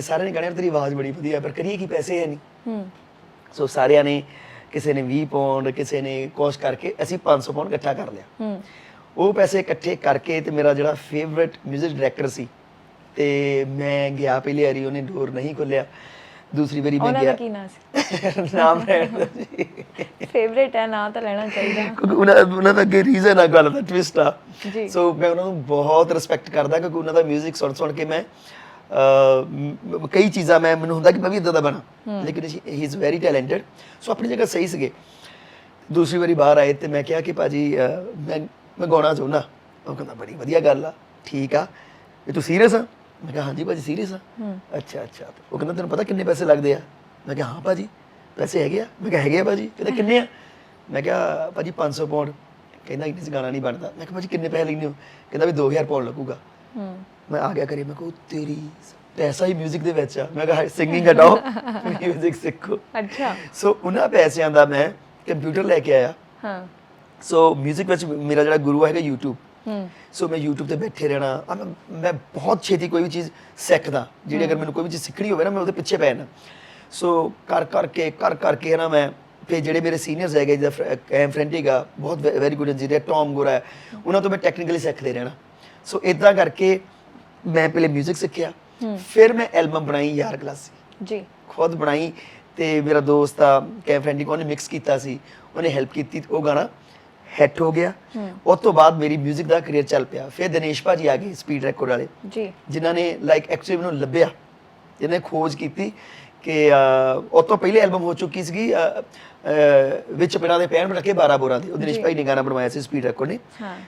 ਸਾਰਿਆਂ ਨੇ ਕਹਿਣਾ ਤੇਰੀ ਆਵਾਜ਼ ਬੜੀ ਵਧੀਆ ਪਰ ਕਰੀਏ ਕੀ ਪੈਸੇ ਹੈ ਨਹੀਂ ਹੂੰ ਸੋ ਸਾਰਿਆਂ ਨੇ ਕਿਸੇ ਨੇ 20 ਪਾਉਂਡ ਕਿਸੇ ਨੇ ਕੋਸ਼ ਕਰਕੇ ਅਸੀਂ 500 ਪਾਉਂਡ ਇਕੱਠਾ ਕਰ ਲਿਆ ਹੂੰ ਉਹ ਪੈਸੇ ਇਕੱਠੇ ਕਰਕੇ ਤੇ ਮੇਰਾ ਜਿਹੜਾ ਫੇਵਰਿਟ 뮤직 ਡਾਇਰੈਕਟਰ ਸੀ ਤੇ ਮੈਂ ਗਿਆ ਪਹਿਲੀ ਵਾਰੀ ਉਹਨੇ ਡੋਰ ਨਹੀਂ ਖੋਲਿਆ ਦੂਸਰੀ ਵਾਰੀ ਮੈਂ ਉਹਨਾਂ ਦਾ ਗਿਆ ਕੀ ਨਾਂ ਸੀ ਨਾਮ ਰਹਿਣ ਜੀ ਫੇਵਰੇਟ ਹੈ ਨਾਂ ਤਾਂ ਲੈਣਾ ਚਾਹੀਦਾ ਕਿਉਂਕਿ ਉਹਨਾਂ ਉਹਨਾਂ ਦਾ ਅੱਗੇ ਰੀਜ਼ਨ ਆ ਗੱਲ ਦਾ ਟਵਿਸਟ ਆ ਜੀ। ਸੋ ਮੈਂ ਉਹਨਾਂ ਨੂੰ ਬਹੁਤ ਰਿਸਪੈਕਟ ਕਰਦਾ ਕਿਉਂਕਿ ਉਹਨਾਂ ਦਾ 뮤직 ਸੁਣ ਸੁਣ ਕੇ ਮੈਂ ਅਹ, ਮ- ਕਈ ਚੀਜ਼ਾਂ ਮੈਂ ਮੈਨੂੰ ਹੁੰਦਾ ਕਿ ਮੈਂ ਵੀ ਇਦਾਂ ਦਾ ਬਣਾ। ਲੇਕਿਨ he is very talented so ਆਪਣੀ ਜਗ੍ਹਾ ਸਹੀ ਸੀਗੇ। ਦੂਸਰੀ ਵਾਰੀ ਬਾਹਰ ਆਏ ਤੇ ਮੈਂ ਕਿਹਾ ਕਿ ਭਾਜੀ ਮੈਂ ਮੈਂ ਗਾਉਣਾ ਚਾਹੁੰਦਾ। ਉਹ ਕਹਿੰਦਾ ਬੜੀ ਵਧੀਆ ਗੱਲ ਆ ਠੀਕ ਆ। ਇਹ ਤੂੰ ਸੀਰੀਅਸ ਆ? ਮੈਂ ਕਿਹਾ ਹਾਂਜੀ ਭਾਜੀ ਸੀਰੀਅਸ ਆ। ਅੱਛਾ ਅੱਛਾ। ਉਹ ਕਹਿੰਦਾ ਤੈਨੂੰ ਪਤਾ ਕਿੰਨੇ ਪੈਸੇ ਲੱਗਦੇ ਆ? ਮੈਂ ਕਿਹਾ ਹਾਂ ਭਾਜੀ ਪੈਸੇ ਹੈਗੇ ਆ। ਮੈਂ ਕਿਹਾ ਹੈਗੇ ਆ ਭਾਜੀ? ਕਹਿੰਦਾ ਕਿੰਨੇ ਆ? ਮੈਂ ਕਿਹਾ ਭਾਜੀ 500 ਪਾਉਂਡ ਕਹਿੰਦਾ ਇੰਨੇ ਚ ਗਾਣਾ ਨਹੀਂ ਬਣਦਾ। ਮੈਂ ਕਿਹਾ ਭਾਜੀ ਕਿੰਨੇ ਪੈਸੇ ਲੈਣੇ ਹੋ? ਕਹਿੰਦਾ ਵੀ 2000 ਪਾਉਂਡ ਲੱਗੂਗਾ। ਹੂੰ ਮੈਂ ਆ ਗਿਆ ਕਰੀ ਮੈਂ ਕਿਹਾ ਉਹ ਤੇਰੀ ਪੈਸਾ ਹੀ 뮤직 ਦੇ ਵਿੱਚ ਆ ਮੈਂ ਕਿਹਾ ਸਿੰਗਿੰਗ ਹਟਾਓ 뮤직 ਸਿੱਖੋ ਅੱਛਾ ਸੋ ਉਹਨਾਂ ਪੈਸਿਆਂ ਦਾ ਮੈਂ ਕੰਪਿਊਟਰ ਲੈ ਕੇ ਆਇਆ ਹਾਂ ਸੋ 뮤직 ਵਿੱਚ ਮੇਰਾ ਜਿਹੜਾ ਗੁਰੂ ਹੈਗਾ YouTube ਹੂੰ ਸੋ ਮੈਂ YouTube ਤੇ ਬੈਠੇ ਰਹਿਣਾ ਆ ਮੈਂ ਮੈਂ ਬਹੁਤ ਛੇਤੀ ਕੋਈ ਵੀ ਚੀਜ਼ ਸਿੱਖਦਾ ਜਿਹੜੀ ਅਗਰ ਮੈਨੂੰ ਕੋਈ ਵੀ ਚੀਜ਼ ਸਿੱਖਣੀ ਹੋਵੇ ਨਾ ਮੈਂ ਉਹਦੇ ਪਿੱਛੇ ਪੈ ਜਾਣਾ ਸੋ ਕਰ ਕਰਕੇ ਕਰ ਕਰਕੇ ਨਾ ਮੈਂ ਤੇ ਜਿਹੜੇ ਮੇਰੇ ਸੀਨੀਅਰਸ ਹੈਗੇ ਜਿਹਦਾ ਕੈਮ ਫਰੈਂਟੀਗਾ ਬਹੁਤ ਵੈਰੀ ਗੁੱਡ ਇੰਜੀਨੀਅਰ ਟੌਮ ਗੋਰਾ ਹੈ ਉਹਨਾਂ ਤੋਂ ਮੈਂ ਟੈਕਨੀਕਲੀ ਸਿੱਖਦੇ ਰਹਿਣਾ ਸੋ ਇਦਾਂ ਕਰਕੇ ਮੈਂ ਪਹਿਲੇ 뮤직 ਸਿੱਖਿਆ ਫਿਰ ਮੈਂ ਐਲਬਮ ਬਣਾਈ ਯਾਰ ਕਲਾਸੀ ਜੀ ਖੁਦ ਬਣਾਈ ਤੇ ਮੇਰਾ ਦੋਸਤ ਆ ਕੈਮ ਫਰੈਂਡੀ ਉਹਨੇ ਮਿਕਸ ਕੀਤਾ ਸੀ ਉਹਨੇ ਹੈਲਪ ਕੀਤੀ ਉਹ ਗਾਣਾ ਹਿੱਟ ਹੋ ਗਿਆ ਉਸ ਤੋਂ ਬਾਅਦ ਮੇਰੀ 뮤직 ਦਾ ਕਰੀਅਰ ਚੱਲ ਪਿਆ ਫਿਰ ਦਿਨੇਸ਼ ਭਾਜੀ ਆ ਗਏ ਸਪੀਡ ਰੈਕੋਰਡ ਵਾਲੇ ਜੀ ਜਿਨ੍ਹਾਂ ਨੇ ਲਾਈਕ ਐਕਚੁਅਲੀ ਮੈਨੂੰ ਲੱਭਿਆ ਜਿਨ੍ਹਾਂ ਨੇ ਖੋਜ ਕੀਤੀ ਕਿ ਅਹ, ਉਹ ਤੋਂ ਪਹਿਲੇ ਐਲਬਮ ਹੋ ਚੁੱਕੀ ਸੀਗੀ ਅਹ, ਅਹ, ਵਿੱਚ ਪਿੰਡਾਂ ਦੇ ਪੈਣ ਰੱਖੇ 12 ਬੋਰਾਂ ਦੇ ਉਹ ਦਿਨੇਸ਼ ਭਾਈ ਨੇ ਗਾਣਾ ਬਣਵਾਇਆ ਸੀ ਸਪੀਡ ਰੈਕੋਰਡ ਨੇ ਹਾਂ